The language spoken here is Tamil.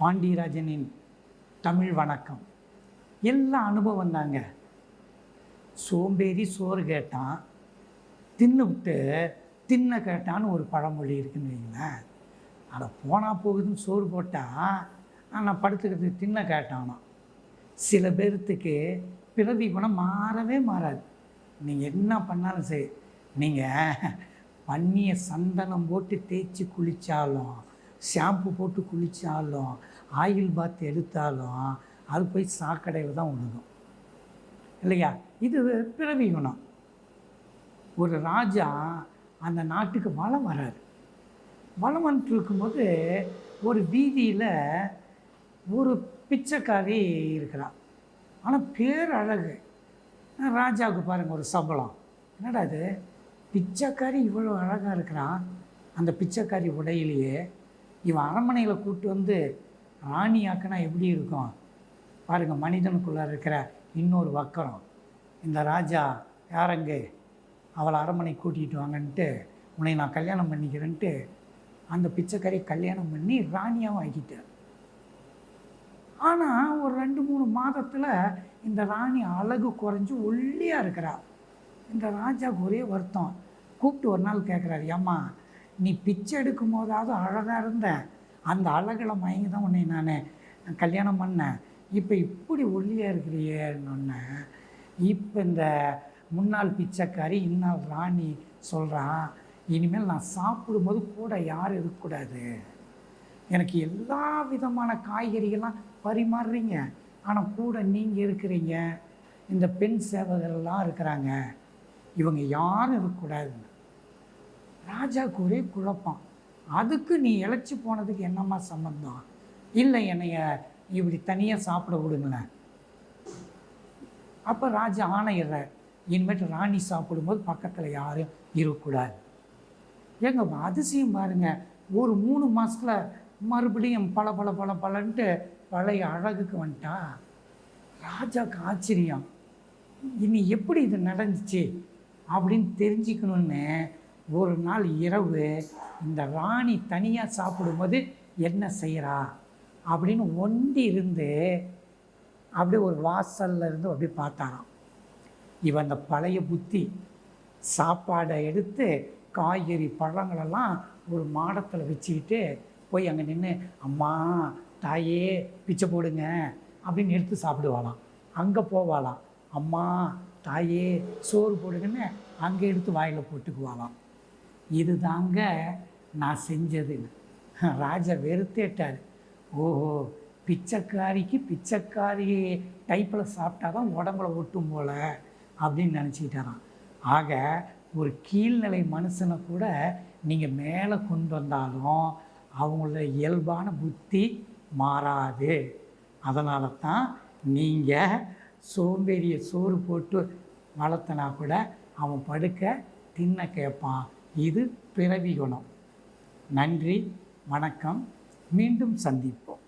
பாண்டியராஜனின் தமிழ் வணக்கம். எல்லாம் அனுபவம் தாங்க. சோம்பேறி சோறு கேட்டான். தின்னுவிட்டு தின்ன கேட்டான்னு ஒரு பழமொழி இருக்குன்னு வைங்களேன். அதை போனால் போகுதுன்னு சோறு போட்டால் ஆனால் படுத்துக்கிறதுக்கு தின்ன கேட்டானோ சில பேர்த்துக்கு பிறவி குணம் மாறவே மாறாது. நீங்கள் என்ன பண்ணாலும் சரி நீங்கள் பண்ணிய சந்தனம் போட்டு தேய்ச்சி குளித்தாலும் ஷாம்பு போட்டு குளித்தாலும் ஆயில் பாத் எடுத்தாலும் அது போய் சாக்கடையில் தான் விழுகும் இல்லையா? இது பிறவி குணம். ஒரு ராஜா அந்த நாட்டுக்கு வளம் வராரு. வளம் வந்துட்டு இருக்கும்போது ஒரு வீதியில் ஒரு பிச்சைக்காரி இருக்கிறான். ஆனால் பேர் அழகு ராஜாவுக்கு பாருங்கள் ஒரு சம்பளம். என்னடா இது? பிச்சைக்காரி இவ்வளோ அழகாக இருக்கிறான். அந்த பிச்சைக்காரி உடையிலேயே இவன் அரண்மனையில் கூப்பிட்டு வந்து ராணி ஆக்கினா எப்படி இருக்கும்? பாருங்கள் மனிதனுக்குள்ளே இருக்கிற இன்னொரு வக்கரம். இந்த ராஜா யாரங்க? அவளை அரண்மனை கூட்டிகிட்டு வாங்கன்ட்டு உன்னை நான் கல்யாணம் பண்ணிக்கிறேன்ட்டு அந்த பிச்சைக்கறியை கல்யாணம் பண்ணி ராணியாகவும் ஆக்கிட்டார் ஆனால் ஒரு ரெண்டு மூணு மாதத்தில் இந்த ராணி அழகு குறைஞ்சி ஒல்லியாக இருக்கிறா. இந்த ராஜாவுக்கு ஒரே வருத்தம். கூப்பிட்டு ஒரு நாள் கேட்குறாரு ஏம்மா நீ பிச்சை எடுக்கும் போதாவது அழகாக இருந்த. அந்த அழகில் மயங்கி தான் உன்னை நான் கல்யாணம் பண்ணேன். இப்போ இப்படி ஒல்லியாக இருக்கிறியேன்னு இப்போ இந்த முன்னாள் பிச்சைக்காரி இன்னால் ராணி சொல்கிறான் இனிமேல் நான் சாப்பிடும்போது கூட யாரும் இருக்கக்கூடாது எனக்கு எல்லா விதமான காய்கறிகள்லாம் பரிமாறுறீங்க. ஆனால் கூட நீங்கள் இருக்கிறீங்க. இந்த பெண் சேவகர்கள்லாம் இருக்கிறாங்க. இவங்க யாரும் இருக்கக்கூடாதுன்னு ராஜாவுக்கு ஒரே குழப்பம் அதுக்கு நீ இழைச்சி போனதுக்கு என்னம்மா சம்மந்தம் இல்லை என்னைய இப்படி தனியாக சாப்பிட விடுங்களேன். அப்போ ராஜா ஆணையிடுறார் இனிமேட்டு ராணி சாப்பிடும்போது பக்கத்தில் யாரும் இருக்கக்கூடாது. ஏங்க அதிசயம் பாருங்க ஒரு மூணு மாதத்தில் மறுபடியும் பல பல பல பலன்ட்டு பழைய அழகுக்கு வந்துட்டா. ராஜாவுக்கு ஆச்சரியம் இனி எப்படி இது நடந்துச்சு அப்படின்னு தெரிஞ்சுக்கணுன்னு ஒரு நாள் இரவு இந்த ராணி தனியாக சாப்பிடும்போது என்ன செய்கிறா அப்படின்னு ஒண்டி இருந்து அப்படியே ஒரு வாசல்ல இருந்து அப்படியே பார்த்தாராம். இவன் அந்த பழைய புத்தி சாப்பாடை எடுத்து காய்கறி பழங்களெல்லாம் ஒரு மாடத்தில் வச்சுக்கிட்டு போய் அங்கே நின்று அம்மா தாயே பிச்சை போடுங்க அப்படின்னு எடுத்து சாப்பிடுவாளாம். அங்கே போவாளாம். அம்மா தாயே சோறு போடுங்கன்னு அங்கே எடுத்து வாயில் போட்டுக்குவாளாம். இது தாங்க நான் செஞ்சதுன்னு. ராஜா வெறுத்தேட்டார். ஓஹோ பிச்சைக்காரிக்கு பிச்சைக்காரி டைப்பில் சாப்பிட்டா தான் உடம்புல ஒட்டும் போல அப்படின்னு நினச்சிக்கிட்டாராம். ஆக ஒரு கீழ்நிலை மனுஷனை கூட நீங்கள் மேலே கொண்டு வந்தாலும் அவங்களோட இயல்பான புத்தி மாறாது. அதனால தான் நீங்கள் சோம்பேறியை சோறு போட்டு வளர்த்தனா கூட அவன் படுக்க தின்ன கேட்பான். இது பிறவி குணம். நன்றி வணக்கம். மீண்டும் சந்திப்போம்.